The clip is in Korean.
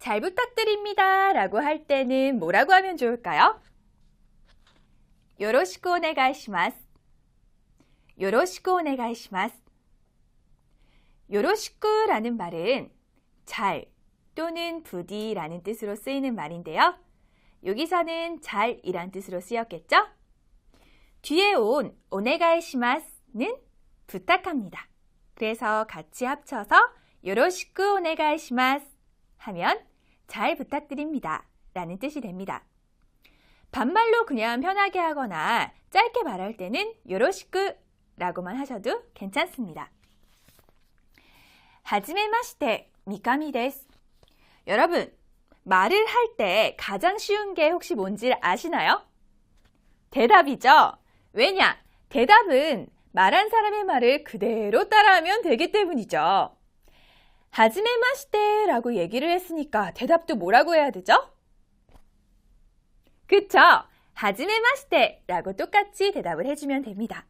잘 부탁드립니다 라고 할 때는 뭐라고 하면 좋을까요? 요로시코 오네가이시마스. 요로시코 오네가이시마스. 요로시쿠라는 말은 잘 또는 부디라는 뜻으로 쓰이는 말인데요. 여기서는 잘이란 뜻으로 쓰였겠죠? 뒤에 온 오네가이시마스는 부탁합니다. 그래서 같이 합쳐서 요로시쿠 오네가이시마스 하면 잘 부탁드립니다 라는 뜻이 됩니다. 반말로 그냥 편하게 하거나 짧게 말할 때는 요로시쿠 라고만 하셔도 괜찮습니다. 하지메마시테 미카미 데스. 여러분, 말을 할 때 가장 쉬운 게 혹시 뭔지 아시나요? 대답이죠. 왜냐? 대답은 말한 사람의 말을 그대로 따라하면 되기 때문이죠. 하지메마시테 라고 얘기를 했으니까 대답도 뭐라고 해야 되죠? 그쵸? 하지메마시테 라고 똑같이 대답을 해주면 됩니다.